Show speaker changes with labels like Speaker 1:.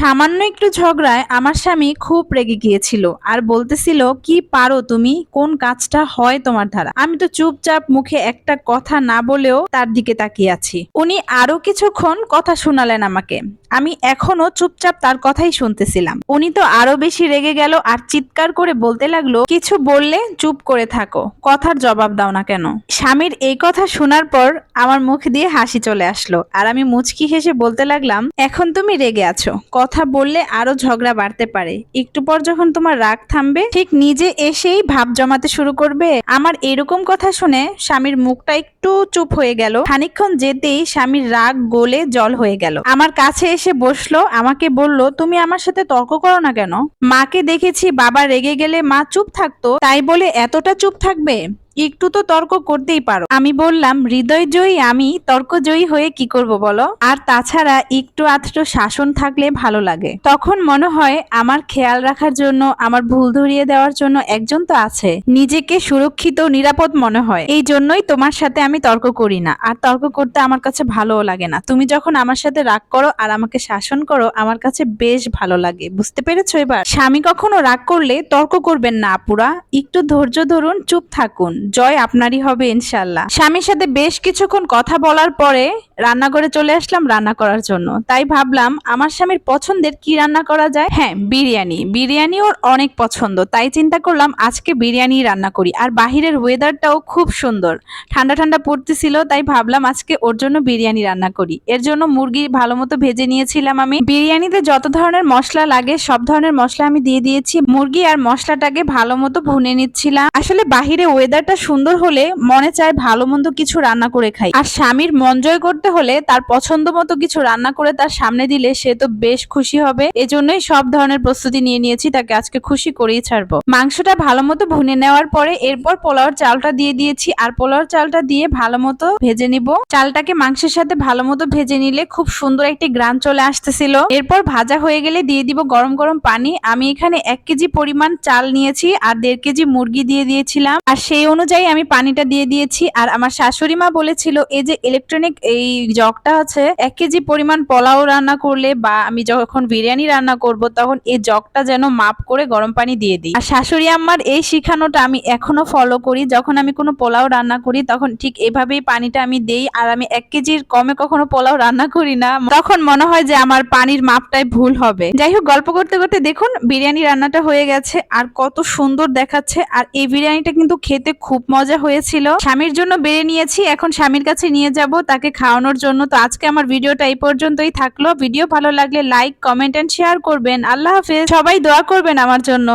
Speaker 1: সামান্য একটু ঝগড়ায় আমার স্বামী খুব রেগে গিয়েছিল আর বলতেছিল, কি পারো তুমি? কোন কাজটা হয় তোমার দ্বারা? আমি তো চুপচাপ মুখে একটা কথা না বলেও তার দিকে তাকিয়ে আছি। উনি আরও কিছুক্ষণ কথা শোনালেন আমাকে। আমি এখনও চুপচাপ তার কথাই শুনতেছিলাম। উনি তো আরও বেশি রেগে গেল আর চিৎকার করে বলতে লাগল, কিছু বললে চুপ করে থাকো, কথার জবাব দাও না কেন? স্বামীর এই কথা শোনার পর আমার মুখ দিয়ে হাসি চলে আসলো আর আমি মুচকি হেসে বলতে লাগলাম, এখন তুমি রেগে আছো কথা বললে আরও ঝগড়া বাড়তে পারে। একটু পর যখন তোমার রাগ থামবে, ঠিক নিজে এসেই ভাব জমাতে শুরু করবে। আমার এরকম কথা শুনে স্বামীর মুখটা একটু চুপ হয়ে গেল। খানিকক্ষণ যেতেই স্বামীর রাগ গলে জল হয়ে গেল। আমার কাছে এসে বসল, আমাকে বলল, তুমি আমার সাথে তর্ক করো না কেন? মাকে দেখেছি বাবা রেগে গেলে মা চুপ থাকতো। তাই বলে এতটা চুপ থাকবে? একটু তো তর্ক করতেই পারো। আমি বললাম হৃদয় জয়ী আমি তর্ক জয়ী হয়ে কি করব বলো? আর তাছাড়া একটু আধটু শাসন থাকলে ভালো লাগে। তখন মনে হয়, আমার খেয়াল রাখার জন্য, আমার ভুল ধরিয়ে দেওয়ার জন্য একজন তো আছে। নিজেকে সুরক্ষিত, নিরাপদ মনে হয়। এই জন্যই তোমার সাথে আমি তর্ক করি না। আর তর্ক করতে আমার কাছে ভালোও লাগে না। তুমি যখন আমার সাথে রাগ করো আর আমাকে শাসন করো, আমার কাছে বেশ ভালো লাগে। বুঝতে পেরেছ এবার? স্বামী কখনো রাগ করলে তর্ক করবেন না, আপুরা। একটু ধৈর্য ধরুন, চুপ থাকুন। জয় আপনারই হবে ইনশাল্লাহ স্বামীর সাথে বেশ কিছুক্ষণ কথা বলার পরে রান্নাঘরে চলে আসলাম রান্না করার জন্য। তাই ভাবলাম, আমার স্বামীর পছন্দের কি রান্না করা যায়? হ্যাঁ বিরিয়ানি। বিরিয়ানি ওর অনেক পছন্দ। তাই চিন্তা করলাম, আজকে বিরিয়ানি রান্না করি। আর বাহিরের ওয়েদারটাও খুব সুন্দর। ঠান্ডা ঠান্ডা পড়তেছিল, তাই ভাবলাম আজকে ওর জন্য বিরিয়ানি রান্না করি। এর জন্য মুরগি ভালো মতো ভেজে নিয়েছিলাম আমি। বিরিয়ানিতে যত ধরনের মশলা লাগে, সব ধরনের মশলা আমি দিয়ে দিয়েছি। মুরগি আর মশলাটাকে ভালো মতো ভুনে নিচ্ছিলাম। আসলে বাহিরে ওয়েদারটা সুন্দর হলে মনে চায় ভালো মন্দ কিছু রান্না করে খাই। আর স্বামীর মন জয় করতে হলে তার পছন্দ মতো কিছু রান্না করে তার সামনে দিলে সে তো বেশ খুশি হবে। এজন্যই সব ধরনের প্রস্তুতি নিয়ে নিয়েছি, তাকে আজকে খুশি করেই ছাড়বো। মাংসটা ভালো মতো ভুনে নেওয়ার পরে এরপর পোলাওর চালটা দিয়ে দিয়েছি, আর পোলাওর চালটা দিয়ে ভালো মতো ভেজে নিব। চালটাকে মাংসের সাথে ভালো মতো ভেজে নিলে খুব সুন্দর একটি গ্রান চলে আসতেছিল। এরপর ভাজা হয়ে গেলে দিয়ে দিব গরম গরম পানি। আমি এখানে এক কেজি পরিমাণ চাল নিয়েছি, আর দেড় কেজি মুরগি দিয়ে দিয়েছিলাম। আর সেই অনুযায়ী আমি পানিটা দিয়ে দিয়েছি। আর আমার শাশুড়ি মা বলেছিল, এই যে ইলেকট্রনিক এই জগটা আছে, এক কেজি পরিমাণ পোলাও রান্না করলে বা আমি যখন বিরিয়ানি রান্না করব, তখন এই জগটা যেন মাপ করে গরম পানি দিয়ে দিই। আর শাশুড়ি আম্মার এই শিখানোটা আমি এখনও ফলো করি। যখন আমি কোনো পোলাও রান্না করি, তখন ঠিক এভাবেই পানিটা আমি দেই। আর আমি এক কেজির কমে কখনো পোলাও রান্না করি না। তখন মনে হয় যে আমার পানির মাপটাই ভুল হবে। যাই হোক, গল্প করতে করতে দেখুন, বিরিয়ানি রান্নাটা হয়ে গেছে। আর কত সুন্দর দেখাচ্ছে। আর এই বিরিয়ানিটা কিন্তু খেতে খুব মজা হয়েছিল। স্বামীর জন্য বেড়ে নিয়েছি, এখন স্বামীর কাছে নিয়ে যাব, তাকে খাওয়ানোর জন্য। তো আজকে আমার ভিডিওটা এই পর্যন্তই থাকল। ভিডিও ভালো লাগলে লাইক কমেন্ট এন্ড শেয়ার করবেন। আল্লাহ হাফেজ। সবাই দোয়া করবেন আমার জন্য।